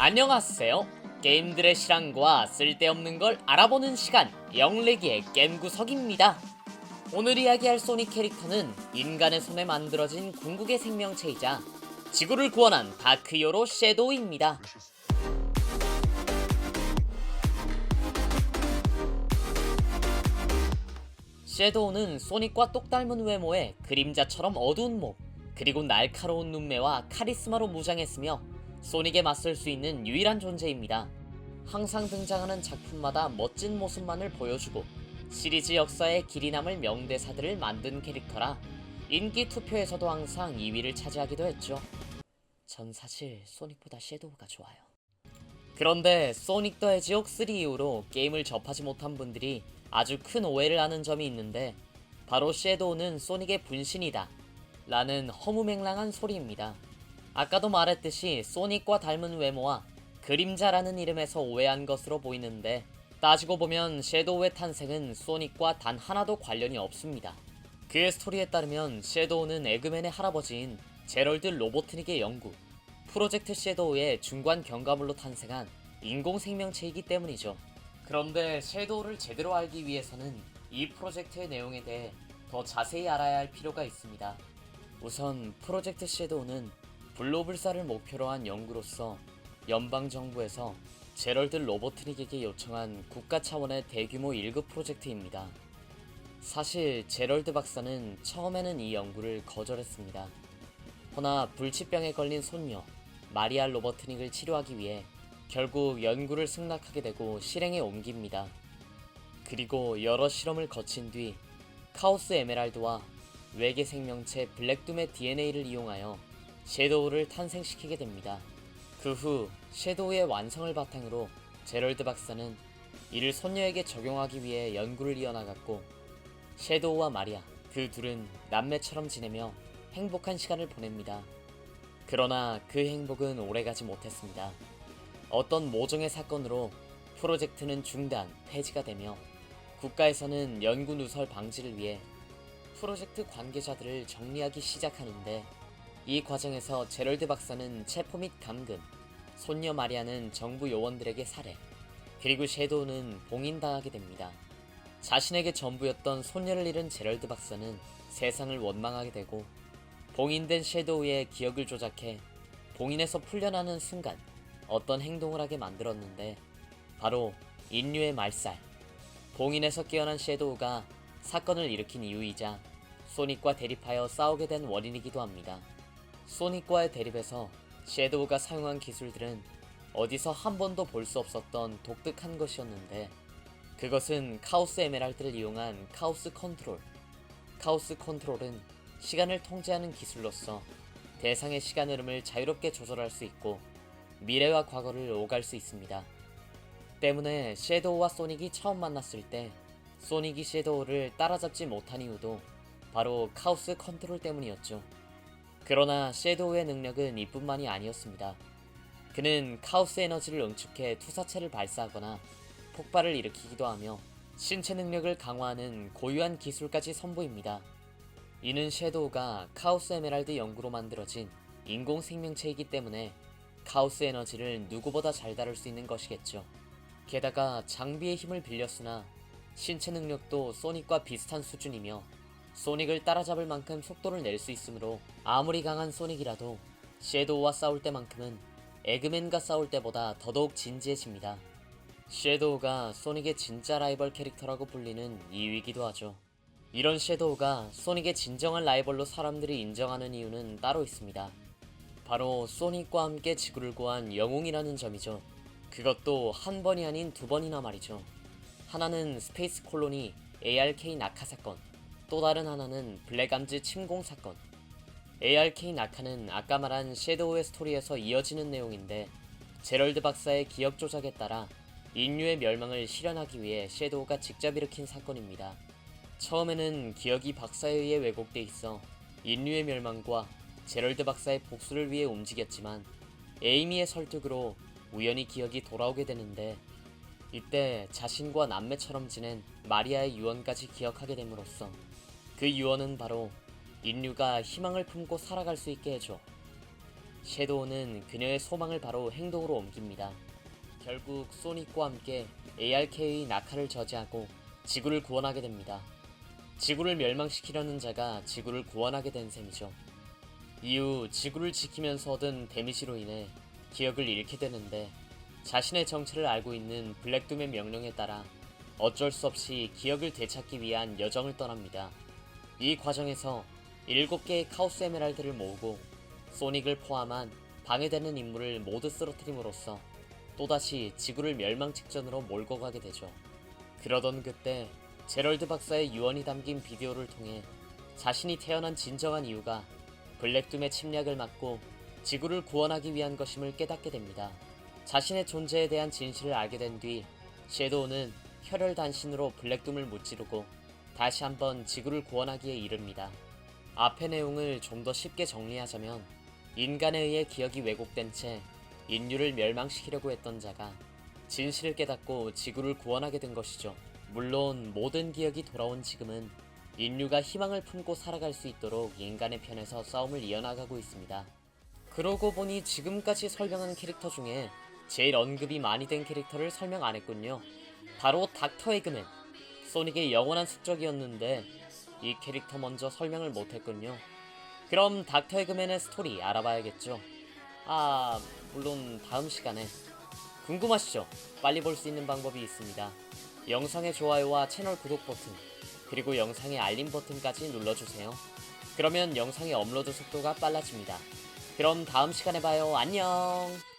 안녕하세요. 게임들의 실황과 쓸데없는 걸 알아보는 시간 영래기의 겜구석입니다. 오늘 이야기할 소닉 캐릭터는 인간의 손에 만들어진 궁극의 생명체이자 지구를 구원한 다크히어로 섀도우입니다. 섀도우는 소닉과 똑 닮은 외모에 그림자처럼 어두운 목, 그리고 날카로운 눈매와 카리스마로 무장했으며 소닉에 맞설 수 있는 유일한 존재입니다. 항상 등장하는 작품마다 멋진 모습만을 보여주고 시리즈 역사에 길이 남을 명대사들을 만든 캐릭터라 인기 투표에서도 항상 2위를 차지하기도 했죠. 전 사실 소닉보다 섀도우가 좋아요. 그런데 소닉 더 해지옥 3 이후로 게임을 접하지 못한 분들이 아주 큰 오해를 하는 점이 있는데 바로 섀도우는 소닉의 분신이다 라는 허무맹랑한 소리입니다. 아까도 말했듯이 소닉과 닮은 외모와 그림자라는 이름에서 오해한 것으로 보이는데 따지고 보면 섀도우의 탄생은 소닉과 단 하나도 관련이 없습니다. 그의 스토리에 따르면 섀도우는 에그맨의 할아버지인 제럴드 로보트닉의 연구 프로젝트 섀도우의 중간 경과물로 탄생한 인공 생명체이기 때문이죠. 그런데 섀도우를 제대로 알기 위해서는 이 프로젝트의 내용에 대해 더 자세히 알아야 할 필요가 있습니다. 우선 프로젝트 섀도우는 블로불사를 목표로 한 연구로서 연방 정부에서 제럴드 로보트닉에게 요청한 국가 차원의 대규모 1급 프로젝트입니다. 사실 제럴드 박사는 처음에는 이 연구를 거절했습니다. 허나 불치병에 걸린 손녀 마리아 로버트닉을 치료하기 위해 결국 연구를 승낙하게 되고 실행에 옮깁니다. 그리고 여러 실험을 거친 뒤 카오스 에메랄드와 외계 생명체 블랙둠의 DNA를 이용하여 섀도우를 탄생시키게 됩니다. 그 후 섀도우의 완성을 바탕으로 제럴드 박사는 이를 손녀에게 적용하기 위해 연구를 이어나갔고 섀도우와 마리아 그 둘은 남매처럼 지내며 행복한 시간을 보냅니다. 그러나 그 행복은 오래가지 못했습니다. 어떤 모종의 사건으로 프로젝트는 중단, 폐지가 되며 국가에서는 연구 누설 방지를 위해 프로젝트 관계자들을 정리하기 시작하는데 이 과정에서 제럴드 박사는 체포 및 감금, 손녀 마리아는 정부 요원들에게 살해, 그리고 섀도우는 봉인당하게 됩니다. 자신에게 전부였던 손녀를 잃은 제럴드 박사는 세상을 원망하게 되고 봉인된 섀도우의 기억을 조작해 봉인에서 풀려나는 순간 어떤 행동을 하게 만들었는데 바로 인류의 말살 봉인에서 깨어난 섀도우가 사건을 일으킨 이유이자 소닉과 대립하여 싸우게 된 원인이기도 합니다. 소닉과의 대립에서 섀도우가 사용한 기술들은 어디서 한 번도 볼 수 없었던 독특한 것이었는데 그것은 카오스 에메랄드를 이용한 카오스 컨트롤. 카오스 컨트롤은 시간을 통제하는 기술로서 대상의 시간 흐름을 자유롭게 조절할 수 있고 미래와 과거를 오갈 수 있습니다. 때문에 섀도우와 소닉이 처음 만났을 때 소닉이 섀도우를 따라잡지 못한 이유도 바로 카오스 컨트롤 때문이었죠. 그러나 섀도우의 능력은 이뿐만이 아니었습니다. 그는 카오스 에너지를 응축해 투사체를 발사하거나 폭발을 일으키기도 하며 신체 능력을 강화하는 고유한 기술까지 선보입니다. 이는 섀도우가 카오스 에메랄드 연구로 만들어진 인공 생명체이기 때문에 카오스 에너지를 누구보다 잘 다룰 수 있는 것이겠죠. 게다가 장비의 힘을 빌렸으나 신체 능력도 소닉과 비슷한 수준이며 소닉을 따라잡을 만큼 속도를 낼 수 있으므로 아무리 강한 소닉이라도 섀도우와 싸울 때만큼은 에그맨과 싸울 때보다 더더욱 진지해집니다. 섀도우가 소닉의 진짜 라이벌 캐릭터라고 불리는 이유이기도 하죠. 이런 섀도우가 소닉의 진정한 라이벌로 사람들이 인정하는 이유는 따로 있습니다. 바로 소닉과 함께 지구를 구한 영웅이라는 점이죠. 그것도 한 번이 아닌 두 번이나 말이죠. 하나는 스페이스 콜로니 ARK 낙하 사건, 또 다른 하나는 블랙암즈 침공 사건. ARK 낙하는 아까 말한 섀도우의 스토리에서 이어지는 내용인데 제럴드 박사의 기억 조작에 따라 인류의 멸망을 실현하기 위해 섀도우가 직접 일으킨 사건입니다. 처음에는 기억이 박사에 의해 왜곡돼 있어 인류의 멸망과 제럴드 박사의 복수를 위해 움직였지만 에이미의 설득으로 우연히 기억이 돌아오게 되는데 이때 자신과 남매처럼 지낸 마리아의 유언까지 기억하게 됨으로써 그 유언은 바로 인류가 희망을 품고 살아갈 수 있게 해줘. 섀도우는 그녀의 소망을 바로 행동으로 옮깁니다. 결국 소닉과 함께 ARK의 낙하를 저지하고 지구를 구원하게 됩니다. 지구를 멸망시키려는 자가 지구를 구원하게 된 셈이죠. 이후 지구를 지키면서 얻은 데미지로 인해 기억을 잃게 되는데 자신의 정체를 알고 있는 블랙둠의 명령에 따라 어쩔 수 없이 기억을 되찾기 위한 여정을 떠납니다. 이 과정에서 7개의 카오스 에메랄드를 모으고 소닉을 포함한 방해되는 인물을 모두 쓰러뜨림으로써 또다시 지구를 멸망 직전으로 몰고 가게 되죠. 그러던 그때 제럴드 박사의 유언이 담긴 비디오를 통해 자신이 태어난 진정한 이유가 블랙둠의 침략을 막고 지구를 구원하기 위한 것임을 깨닫게 됩니다. 자신의 존재에 대한 진실을 알게 된 뒤 섀도우는 혈혈 단신으로 블랙둠을 무찌르고 다시 한번 지구를 구원하기에 이릅니다. 앞의 내용을 좀 더 쉽게 정리하자면 인간에 의해 기억이 왜곡된 채 인류를 멸망시키려고 했던 자가 진실을 깨닫고 지구를 구원하게 된 것이죠. 물론 모든 기억이 돌아온 지금은 인류가 희망을 품고 살아갈 수 있도록 인간의 편에서 싸움을 이어나가고 있습니다. 그러고 보니 지금까지 설명한 캐릭터 중에 제일 언급이 많이 된 캐릭터를 설명 안 했군요. 바로 닥터 에그맨. 소닉의 영원한 숙적이었는데 이 캐릭터 먼저 설명을 못 했군요. 그럼 닥터 에그맨의 스토리 알아봐야겠죠. 아, 물론 다음 시간에. 궁금하시죠? 빨리 볼 수 있는 방법이 있습니다. 영상의 좋아요와 채널 구독 버튼, 그리고 영상의 알림 버튼까지 눌러주세요. 그러면 영상의 업로드 속도가 빨라집니다. 그럼 다음 시간에 봐요. 안녕!